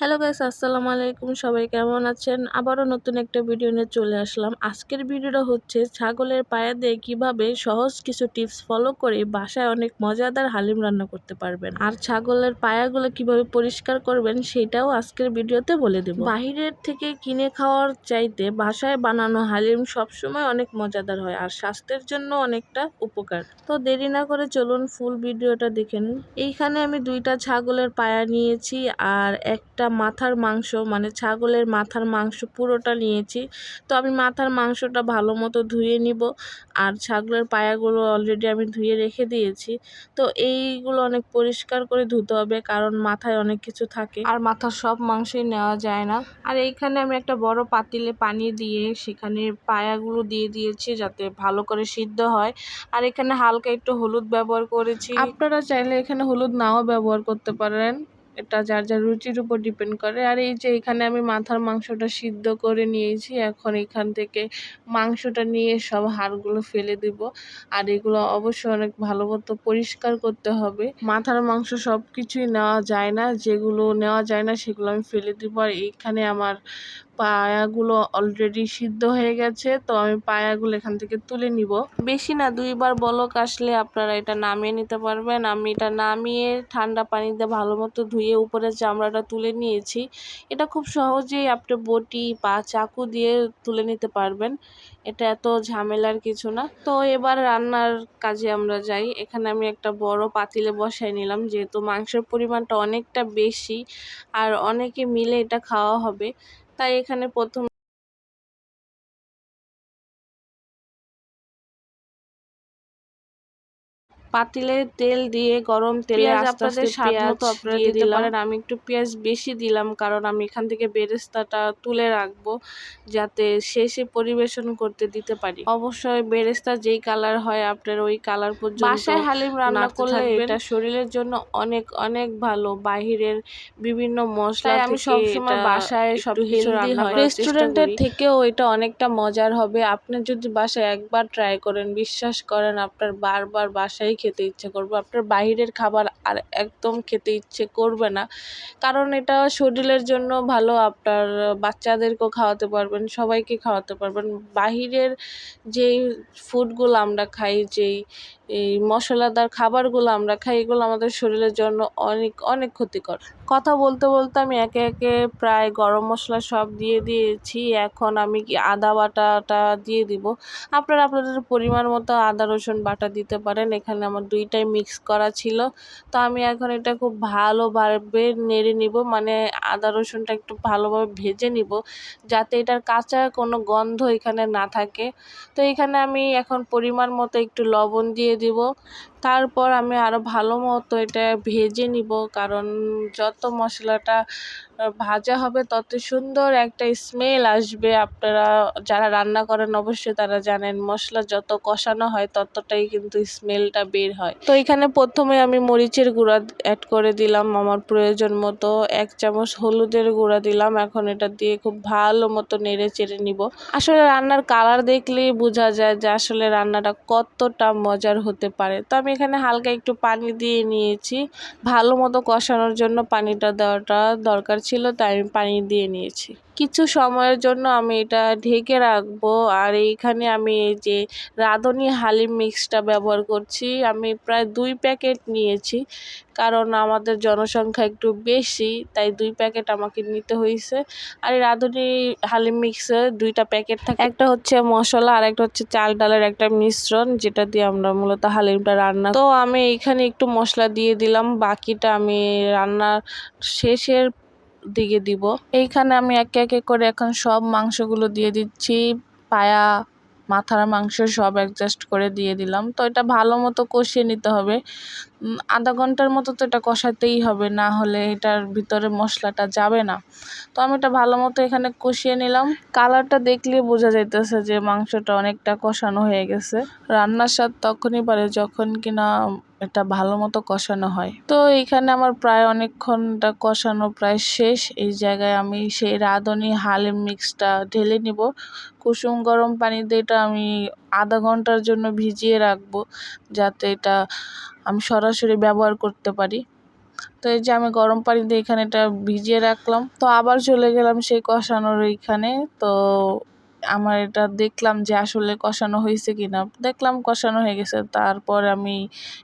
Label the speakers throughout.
Speaker 1: Hello guys, আসসালামু আলাইকুম। সবাই কেমন আছেন? আবারও নতুন একটা ভিডিও নিয়ে চলে আসলাম। আজকের ভিডিওটা হচ্ছে ছাগলের পায়া দিয়ে কীভাবে সহজ কিছু টিপস ফলো করে বাসায় অনেক মজাদার হালিম রান্না করতে পারবেন। আর ছাগলের পায়াগুলো কীভাবে পরিষ্কার করবেন সেটাও আজকের ভিডিওতে বলে দেব। বাহিরের থেকে কিনে খাওয়ার চাইতে বাসায় বানানো হালিম সবসময় অনেক মজাদার হয় আর স্বাস্থ্যের জন্য অনেকটা উপকার। তো দেরি না করে চলুন ফুল ভিডিওটা দেখেন এইখানে আমি দুইটা ছাগলের পায়া নিয়েছি আর একটা মাথার মাংস মানে ছাগলের মাথার মাংস পুরোটা নিয়েছি। তো আমি মাথার মাংসটা ভালো মতো ধুয়ে নিব। আর ছাগলের পায়াগুলো অলরেডি আমি ধুয়ে রেখে দিয়েছি। তো এইগুলো অনেক পরিষ্কার করে ধুতে হবে, কারণ মাথায় অনেক কিছু থাকে। আর মাথার সব মাংসই নেওয়া যায় না। আর এইখানে আমি একটা বড় পাতিলে পানি দিয়ে সেখানে পায়াগুলো দিয়ে দিয়েছি যাতে ভালো করে সিদ্ধ হয়। আর এখানে হালকা একটু হলুদ ব্যবহার করেছি। আপনারা চাইলে এখানে হলুদ নাও ব্যবহার করতে পারেন। এটা যার যার রুচির উপর ডিপেন্ড করে। আর এই যে এখানে আমি মাথার মাংসটা সিদ্ধ করে নিয়েছি, এখন এখান থেকে মাংসটা নিয়ে সব হাড়গুলো ফেলে দিব। আর এগুলো অবশ্যই অনেক ভালো মতো পরিষ্কার করতে হবে। মাথার মাংস সব কিছুই নেওয়া যায় না, যেগুলো নেওয়া যায় না সেগুলো আমি ফেলে দিব। আর এইখানে আমার পায়াগুলো অলরেডি সিদ্ধ হয়ে গেছে, তো আমি পায়াগুলো এখান থেকে তুলে নিব। বেশি না, দুইবার বলক আসলে আপনারা এটা নামিয়ে নিতে পারবেন। আমি এটা নামিয়ে ঠান্ডা পানিতে ভালো মতো ধুয়ে উপরে চামড়াটা তুলে নিয়েছি। এটা খুব সহজেই আপনি বটি বা চাকু দিয়ে তুলে নিতে পারবেন। এটা এত ঝামেলার কিছু না। তো এবার রান্নার কাজে আমরা যাই। এখানে আমি একটা বড় পাতিলে বসাই নিলাম, যেহেতু মাংসের পরিমাণটা অনেকটা বেশি, আর অনেকে মিলে এটা খাওয়া হবে। তাই এখানে প্রথম পাতিলে তেল দিয়ে গরম তেলে আস্তে আস্তে পেঁয়াজ দিয়ে দিতে পারেন। আমি একটু পেঁয়াজ বেশি দিলাম কারণ আমি এখান থেকে বেরেস্তাটা তুলে রাখব যাতে শেষে পরিবেশন করতে দিতে পারি। অবশ্যই বেরেস্তা যেই কালার হয় আপনার ওই কালার পর্যন্ত বাসায় হালিম রান্না করলে এটা শরীরের জন্য অনেক অনেক ভালো। বাহিরের বিভিন্ন মশলা আমি সবসময় বাসায় সব কিছু রান্না রেস্টুরেন্টের থেকেও এটা অনেকটা মজার হবে। আপনি যদি বাসায় একবার ট্রাই করেন বিশ্বাস করেন আপনার বারবার বাসায় খেতে ইচ্ছে করবে। আপনার বাহিরের খাবার আর একদম খেতে ইচ্ছে করবে না। কারণ এটা শরীরের জন্য ভালো। আপনার বাচ্চাদেরকেও খাওয়াতে পারবেন, সবাইকে খাওয়াতে পারবেন। বাহিরের যেই ফুডগুলো আমরা খাই, যেই এই মশলাদার খাবারগুলো আমরা খাই, এগুলো আমাদের শরীরের জন্য অনেক অনেক ক্ষতিকর। কথা বলতে বলতে আমি একে একে প্রায় গরম মশলা সব দিয়ে দিয়েছি। এখন আমি কি আদা বাটাটা দিয়ে দিব। আপনারা আপনাদের পরিমাণ মতো আদা, রসুন বাটা দিতে পারেন। এখানে আমার দুইটাই মিক্স করা ছিল। তো আমি এখন এটা খুব ভালোভাবে নেড়ে নিব। মানে আদা, রসুনটা একটু ভালোভাবে ভেজে নিব যাতে এটার কাঁচা কোনো গন্ধ এখানে না থাকে। তো এখানে আমি এখন পরিমাণ মতো একটু লবণ দিয়ে দিব। তারপর আমি আরও ভালো মতো এটা ভেজে নিব, কারণ যত মশলাটা ভাজা হবে তত সুন্দর একটা স্মেল আসবে। আপনারা যারা রান্না করেন অবশ্যই তারা জানেন, মশলা যত কষানো হয় ততটাই কিন্তু স্মেলটা বের হয়। তো এখানে প্রথমে আমি মরিচের গুঁড়া অ্যাড করে দিলাম আমার প্রয়োজন মতো। এক চামচ হলুদের গুঁড়া দিলাম, এখন এটা দিয়ে খুব ভালো মতো নেড়ে চেড়ে নিব। আসলে রান্নার কালার দেখলেই বোঝা যায় যে আসলে রান্নাটা কতটা মজার হতে পারে। তো আমি এখানে হালকা একটু পানি দিয়ে নিয়েছি। ভালো মতো কষানোর জন্য পানিটা দেওয়াটা দরকার ছিল, তাই আমি পানি দিয়ে নিয়েছি। কিছু সময়ের জন্য আমি এটা ঢেকে রাখব। আর এইখানে আমি এই যে রাঁধুনি হালিম মিক্সটা ব্যবহার করছি। আমি প্রায় দুই প্যাকেট নিয়েছি। কারণ আমাদের জনসংখ্যা একটু বেশি, তাই দুই প্যাকেট আমাকে নিতে হয়েছে আর এই রাঁধুনি হালিম মিক্সে দুইটা প্যাকেট থাকে। একটা হচ্ছে মশলা, আর একটা হচ্ছে চাল ডালের একটা মিশ্রণ, যেটা দিয়ে আমরা মূলত হালিমটা রান্না তো আমি এইখানে একটু মশলা দিয়ে দিলাম। বাকিটা আমি রান্নার শেষের দিকে দিব। এইখানে আমি একে একে করে এখন সব মাংসগুলো দিয়ে দিচ্ছি। পায়া, মাথার মাংস সব অ্যাডজাস্ট করে দিয়ে দিলাম। তো এটা ভালো মতো কষিয়ে নিতে হবে। আধা ঘণ্টার মতো তো এটা কষাতেই হবে, না হলে এটার ভিতরে মশলাটা যাবে না। তো আমি এটা ভালো মতো এখানে কষিয়ে নিলাম। কালারটা দেখলে বোঝা যাইতেছে যে মাংসটা অনেকটা কষানো হয়ে গেছে। রান্নার স্বাদ তখনই পারে যখন কিনা এটা ভালো মতো কষানো হয়। তো এইখানে আমার প্রায় অনেকক্ষণটা কষানো প্রায় শেষ। এই জায়গায় আমি সেই রাঁধুনি হালিম মিক্সটা ঢেলে নিব। কুসুম গরম পানি দিয়ে এটা আমি আধা ঘণ্টার জন্য ভিজিয়ে রাখব যাতে এটা আমি সরাসরি ব্যবহার করতে পারি। তো এই যে আমি গরম পানি দিয়ে এখানে এটা ভিজিয়ে রাখলাম। তো আবার চলে গেলাম সেই কষানোর ওইখানে। তো আমার এটা দেখলাম যে আসলে কষানো হয়েছে কিনা। দেখলাম কষানো হয়ে গেছে তারপর আমি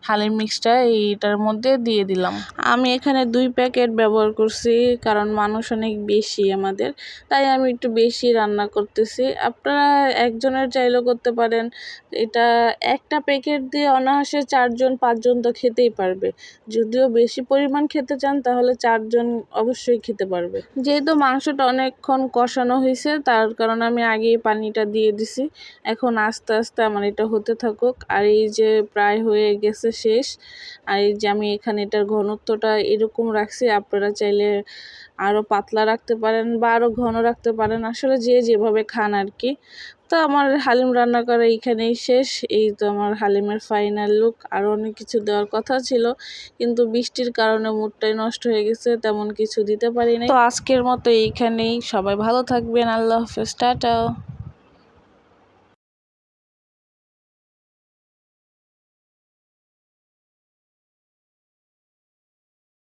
Speaker 1: হালিম মিক্সটা এইটার মধ্যে দিয়ে দিলাম। আমি এখানে দুই প্যাকেট ব্যবহার করছি কারণ মানুষ অনেক বেশি আমাদের তাই আমি একটু বেশি রান্না করতেছি। আপনারা একজনের চাইলেও করতে পারেন এটা একটা প্যাকেট দিয়ে অনায়াসে চারজন পাঁচজন তো খেতেই পারবে। যদিও বেশি পরিমাণ খেতে চান তাহলে চারজন অবশ্যই খেতে পারবে। যেহেতু মাংসটা অনেকক্ষণ কষানো হয়েছে তার কারণে আমি আগেই পানিটা দিয়ে দিছি। এখন আস্তে আস্তে আমার এটা হতে থাকুক। আর এই যে প্রায় হয়ে গেছে শেষ, আর এই যে আমি এখানে এটার ঘনত্বটা এরকম রাখছি, আপনারা চাইলে আরও পাতলা রাখতে পারেন বা আরও ঘন রাখতে পারেন। আসলে যে যেভাবে খান আর কি তো আমার হালিম রান্না করা এইখানেই শেষ। এই তো আমার হালিমের ফাইনাল লুক আরও অনেক কিছু দেওয়ার কথা ছিল। কিন্তু বৃষ্টির কারণে মুডটাই নষ্ট হয়ে গেছে। তেমন কিছু দিতে পারি না তো আজকের মতো এইখানেই। সবাই ভালো থাকবেন। আল্লাহ হাফেজ। টাটা।